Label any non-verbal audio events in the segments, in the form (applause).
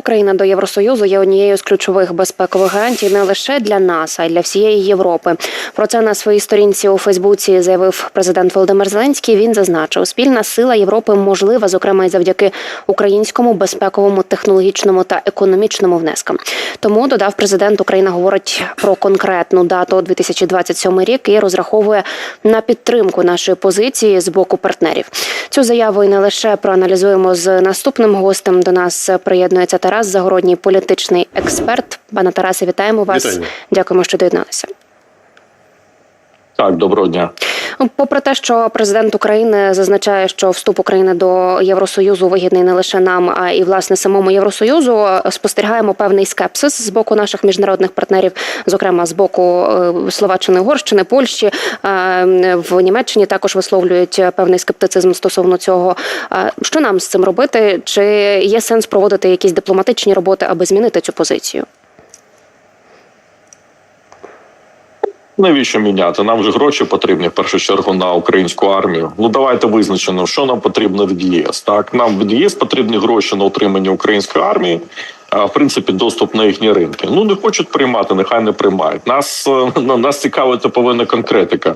України до Євросоюзу є однією з ключових безпекових гарантій не лише для нас, а й для всієї Європи. Про це на своїй сторінці у Фейсбуці заявив президент Володимир Зеленський. Він зазначив, спільна сила Європи можлива, зокрема й завдяки українському безпековому, технологічному та економічному внескам. Тому додав президент, Україна говорить про конкретну дату 2027 рік і розраховує на підтримку нашої позиції з боку партнерів. Цю заяву і не лише проаналізуємо з наступним гостем. До нас приєднується Тарас Загородній, політичний експерт. Пане Тарасе, вітаємо вас. Вітання. Дякуємо, що доєдналися. Так, доброго дня. Попри те, що президент України зазначає, що вступ України до Євросоюзу вигідний не лише нам, а і власне самому Євросоюзу, спостерігаємо певний скепсис з боку наших міжнародних партнерів, зокрема з боку е, Словаччини, Угорщини, Польщі Е, в Німеччині також висловлюють певний скептицизм стосовно цього. Е, Що нам з цим робити? Чи є сенс проводити якісь дипломатичні роботи, аби змінити цю позицію? Навіщо міняти? Нам же гроші потрібні в першу чергу на українську армію. Ну давайте визначимо, що нам потрібно від ЄС. Так нам від єС потрібні гроші на утримання української армії. А в принципі, доступ на їхні ринки. Ну не хочуть приймати, нехай не приймають. Нас (laughs) на нас цікавить повинна конкретика.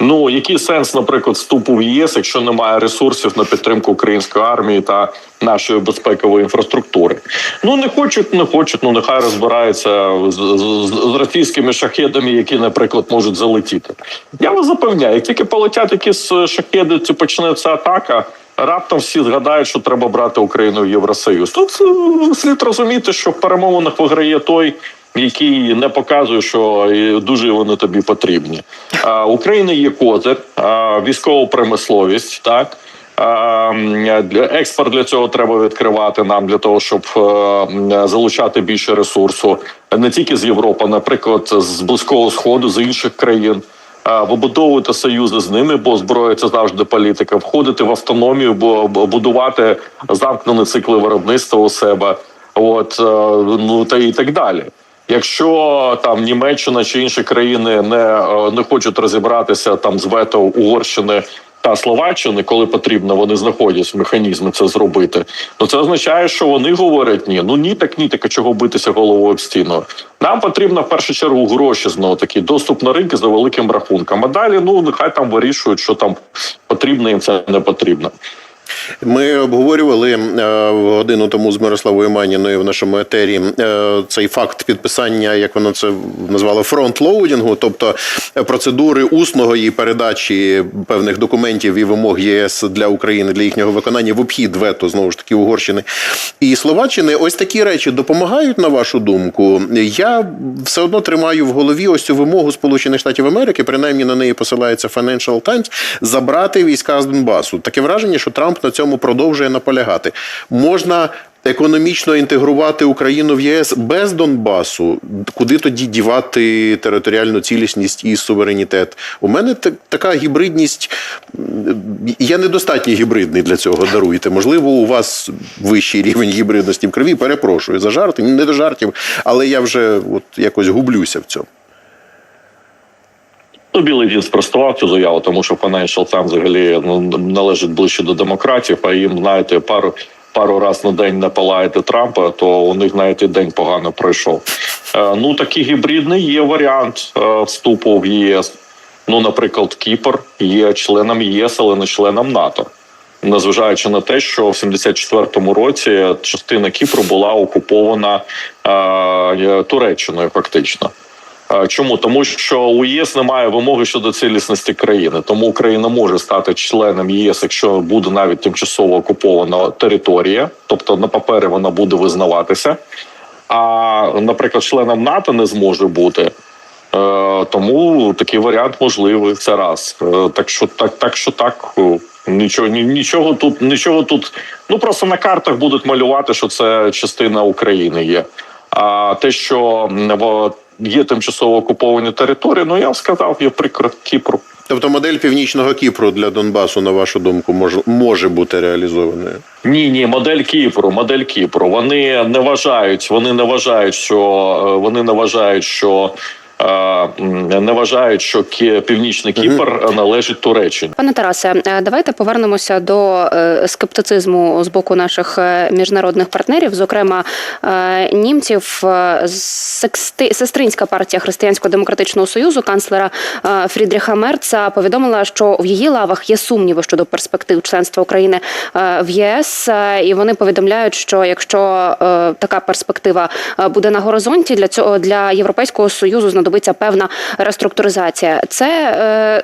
Ну який сенс, наприклад, вступу в ЄС, якщо немає ресурсів на підтримку української армії та нашої безпекової інфраструктури? Ну не хочуть, не хочуть. Ну нехай розбираються з, з, з російськими шахедами, які, наприклад, можуть залетіти. Я вас запевняю, як тільки полетять якісь шахеди, чи почнеться атака. Раптом всі згадають, що треба брати Україну в Євросоюз. Тут е, слід розуміти, що в перемовинах виграє той, який не показує, що дуже вони тобі потрібні. А, Україна є козир, військова промисловість, так. Експорт для цього треба відкривати нам для того, щоб е, залучати більше ресурсу не тільки з Європи, наприклад, з близького сходу, з інших країн. Вибудовувати союзи з ними, бо зброя це завжди політика. Входити в автономію, бо бо будувати замкнені цикли виробництва у себе. От е, ну та і так далі. Якщо там Німеччина чи інші країни не, е, не хочуть розібратися там з вето Угорщини та Словаччини, коли потрібно, вони знаходять механізми це зробити. Ну це означає, що вони говорять ні, ну ні, так ні, так а чого битися головою об стіну. Нам потрібно в першу чергу гроші знову таки, доступ на ринки за великим рахунком. А далі ну нехай там вирішують, що там потрібно їм це не потрібно. Ми обговорювали е, годину тому з Мирославою Маніною в нашому етері е, цей факт підписання, як воно це назвало, фронтлоудінгу, тобто процедури усного і передачі певних документів і вимог ЄС для України для їхнього виконання в обхід вето знову ж таки Угорщини і Словаччини. Ось такі речі допомагають на вашу думку. Я все одно тримаю в голові ось цю вимогу Сполучених Штатів Америки, принаймні на неї посилається Financial Times, забрати війська з Донбасу. Таке враження, що Трамп на цьому продовжує наполягати. Можна економічно інтегрувати Україну в єС без Донбасу. Куди тоді дівати територіальну цілісність і суверенітет? У мене так- така гібридність. Я недостатньо гібридний для цього. Даруйте. Можливо, у вас вищий рівень гібридності в крові. Перепрошую за жарти, не до жартів, але я вже от якось гублюся в цьому. Ну, Білий Дін спростував цю заяву, тому що Financial Times взагалі ну, належить ближче до демократів, а їм, знаєте, пару пару раз на день не палаєте Трампа, то у них навіть і день погано пройшов. Е, ну, такий гібридний є варіант е, вступу в ЄС. Ну, наприклад, Кіпр є членом ЄС, але не членом НАТО. Незважаючи на те, що в 74-му році частина Кіпру була окупована е, Туреччиною, фактично. Е, Чому тому, що у ЄС немає вимоги щодо цілісності країни, тому Україна може стати членом ЄС, якщо буде навіть тимчасово окупована територія, тобто на папері вона буде визнаватися. А, наприклад, членом НАТО не зможе бути. Е, тому такий варіант можливий. Це раз. Е, так що так, так що так. Нічого, нічого тут, нічого тут. Ну просто на картах будуть малювати, що це частина України є. А те, що є тимчасово окуповані території, ну я вам сказав, є приклад Кіпру. Тобто модель північного Кіпру для Донбасу, на вашу думку, може, може бути реалізованою. Ні, ні, модель Кіпру, модель Кіпру. Вони не вважають, вони не вважають, що е, вони не вважають, що. Не вважають, що Північний Кіпр належить Туреччині. Пане Тарасе, е, давайте повернемося до е, скептицизму з боку наших е, міжнародних партнерів, зокрема німців. Сестринська партія Християнсько-демократичного союзу канцлера Фрідріха Мерца повідомила, що в її лавах є сумніви щодо перспектив членства України в ЄС, і вони повідомляють, що якщо така перспектива буде на горизонті, для цього для європейського союзу знадобиться певна реструктуризація. Це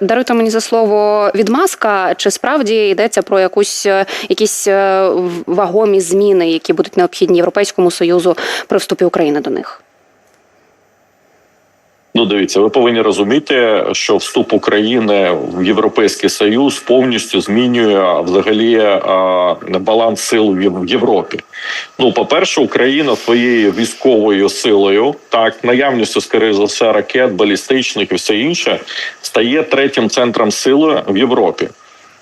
е, даруйте мені за слово відмазка, чи справді йдеться про якусь е, якісь е, вагомі зміни, які будуть необхідні європейському союзу при вступі України до них? Ну, дивіться, ви повинні розуміти, що вступ України в Європейський Союз повністю змінює взагалі баланс сил в Європі. Ну, по-перше, Україна своєю військовою силою, так наявністю, скоріше за все, ракет, балістичних і все інше, стає третім центром сили в Європі.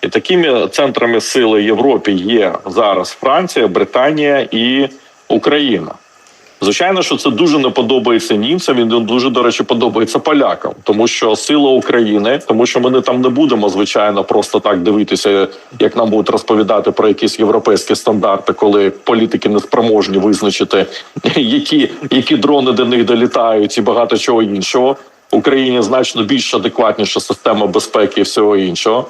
І такими центрами сили Європі є зараз Франція, Британія і Україна. Звичайно, що це дуже не подобається німцям. і дуже до речі подобається полякам, тому що сила України, тому що ми не там не будемо, звичайно, просто так дивитися, як нам будуть розповідати про якісь європейські стандарти, коли політики не спроможні визначити, (laughs) які, які дрони до них долітають, і багато чого іншого. Україні значно більш адекватніша система безпеки і всього іншого.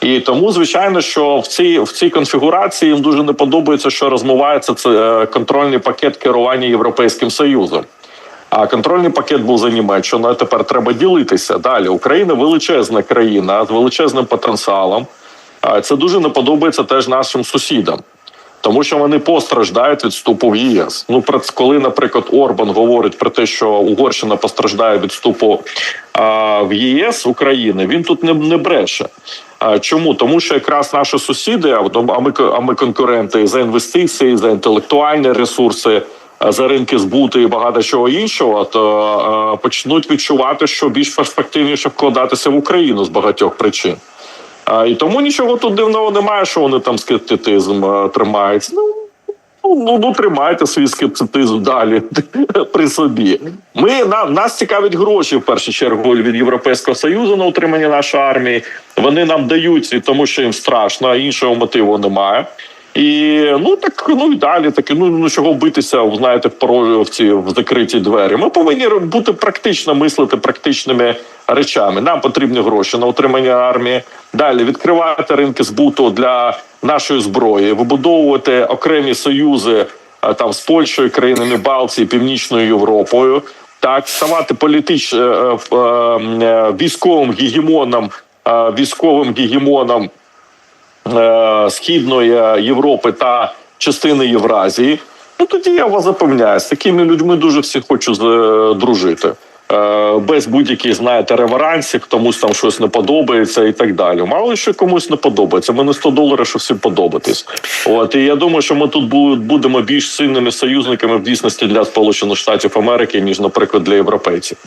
І тому, звичайно, що в цій в цій конфігурації їм дуже не подобається, що розмивається це е, контрольний пакет керування Європейським Союзом. А контрольний пакет був за Німеччиною. Тепер треба ділитися далі. Україна величезна країна з величезним потенціалом. А Це дуже не подобається теж нашим сусідам. Тому що вони постраждають від вступу в ЄС. Ну коли, наприклад, Орбан говорить про те, що Угорщина постраждає від вступу а, в ЄС України, він тут не, не бреше. А, чому? Тому що якраз наші сусіди, а ми а ми конкуренти за інвестиції, за інтелектуальні ресурси, за ринки збуту і багато чого іншого, то почнуть відчувати, що більш перспективніше вкладатися в Україну з багатьох причин. А, і тому нічого тут дивного немає, що вони там скептицизм а, тримаються. Ну, ну, ну тримайте свій скептицизм далі (laughs) при собі. Ми на нас цікавить гроші в першу чергу від Європейського союзу на утримання нашої армії. Вони нам дають тому, що їм страшно, іншого мотиву немає. І ну так ну і далі таки. Ну ну чого битися, знаєте, в порожі в ці в закриті двері. Ми повинні бути практично мислити практичними речами. Нам потрібні гроші на утримання армії. Далі відкривати ринки збуту для нашої зброї, вибудовувати окремі союзи там з Польщею, країнами Балтії, Північною Європою. Так, ставати політич е, е, е, військовим гегемоном, військовим гегемоном Східної Європи та частини Євразії. Ну тоді я вас запевняю, з такими людьми дуже всі хочу з- дружити. Е, Без будь-яких, знаєте, реверансів, комусь там щось не подобається і так далі. Мало що комусь не подобається. Ми не 100 доларів, щоб всім подобатись. От і я думаю, що ми тут будемо більш сильними союзниками в дійсності для Сполучених Штатів Америки, ніж, наприклад, для європейців.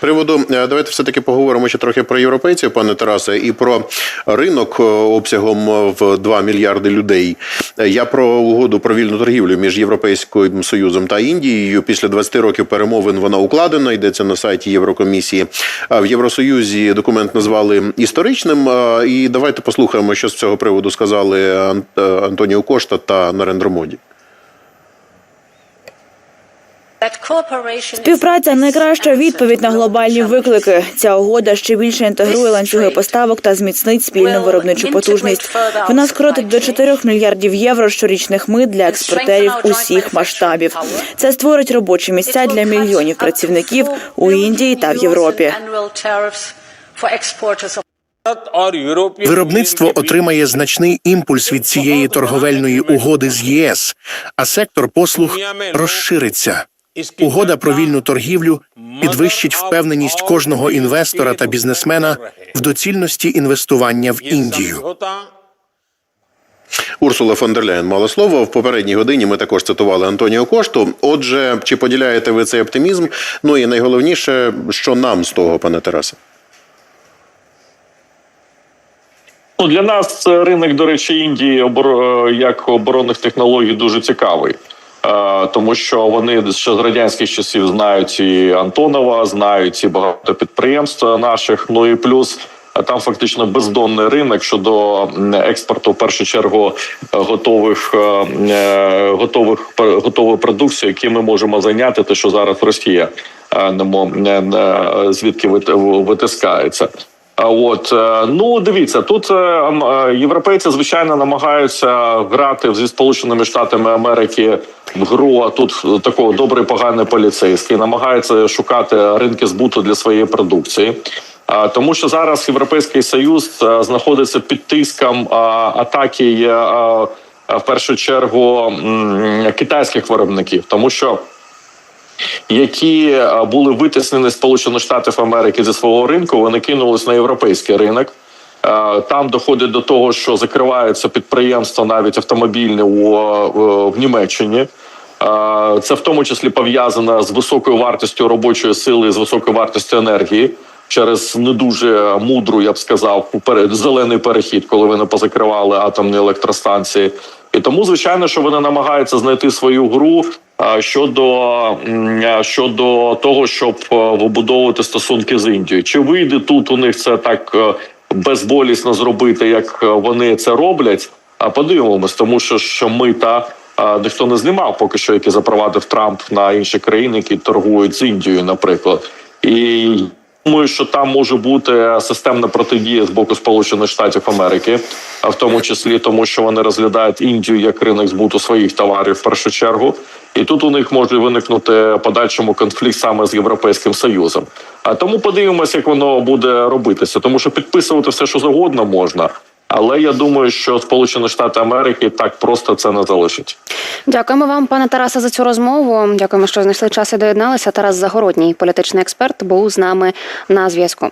Приводу, е, давайте все-таки поговоримо ще трохи про європейців, пане Тарасе, і про ринок е, обсягом е, в 2 мільярди людей. Я про угоду про вільну торгівлю між Європейським Союзом та Індією. Після 20 років перемовин вона укладена. Йдеться на сайті Єврокомісії. В Євросоюзі документ назвали історичним. І давайте послухаємо, що з цього приводу сказали Ан- Антоніо Кошта та Нарендра Моді. Співпраця найкраща відповідь на глобальні виклики. Ця угода ще більше інтегрує ланцюги поставок та зміцнить спільну виробничу потужність. Вона скоротить до 4 мільярдів євро щорічних мит для експортерів усіх масштабів. Це створить робочі місця для мільйонів працівників у Індії та в Європі. Виробництво отримає значний імпульс від цієї торговельної угоди з ЄС, а сектор послуг розшириться. Угода про вільну торгівлю підвищить впевненість кожного інвестора та бізнесмена в доцільності інвестування в Індію. Урсула фон дер Ляєн мала слово. В попередній годині ми також цитували Антоніо Кошту. Отже, чи поділяєте ви цей оптимізм? Ну і найголовніше, що нам з того, пане Тарасе? Ну, для нас е, ринок, до речі, Індії е, як оборонних технологій дуже цікавий. Тому що вони ще з радянських часів знають і Антонова, знають і багато підприємств наших. Ну і плюс там фактично бездонний ринок щодо експорту, в першу чергу, е, готових е, е, готових готової продукції, які ми можемо зайняти, те, що зараз Росія е, не мо- не- не- звідки вит- витискається. От ну дивіться, тут європейці звичайно намагаються грати зі сполученими штатами Америки в гру. А тут е, такого добрий поганий поліцейський намагаються шукати ринки збуту для своєї продукції. Тому що зараз європейський союз е, знаходиться під тиском атаки в першу чергу китайських виробників, тому що які е, були витіснені з Сполучених Штатів Америки зі свого ринку, вони кинулись на європейський ринок. Там доходить до того, що закриваються підприємства, навіть автомобільні у, в Німеччині. Це в тому числі пов'язано з високою вартістю робочої сили, з високою вартістю енергії через не дуже мудру, я б сказав, зелений перехід, коли вони позакривали атомні електростанції. І тому, звичайно, що вони намагаються знайти свою гру щодо, щодо того, щоб е, вибудовувати стосунки з Індією. Чи вийде тут у них це так е, безболісно зробити, як е, вони це роблять? А подивимось, тому що, що мита а, ніхто не знімав поки що, які запровадив Трамп на інші країни, які торгують з Індією, наприклад. І Думаю, що там може бути системна протидія з боку Сполучених Штатів Америки, а в тому числі тому, що вони розглядають Індію як ринок збуту своїх товарів в першу чергу. І тут у них може виникнути подальшому конфлікт саме з європейським союзом. А тому подивимося, як воно буде робитися, тому що підписувати все, що завгодно можна. Але я думаю, що Сполучені Штати Америки так просто це не залишить. Дякуємо вам, пане Тарасе, за цю розмову. Дякуємо, що знайшли час і доєдналися. Тарас Загородній, політичний експерт, був з нами на зв'язку.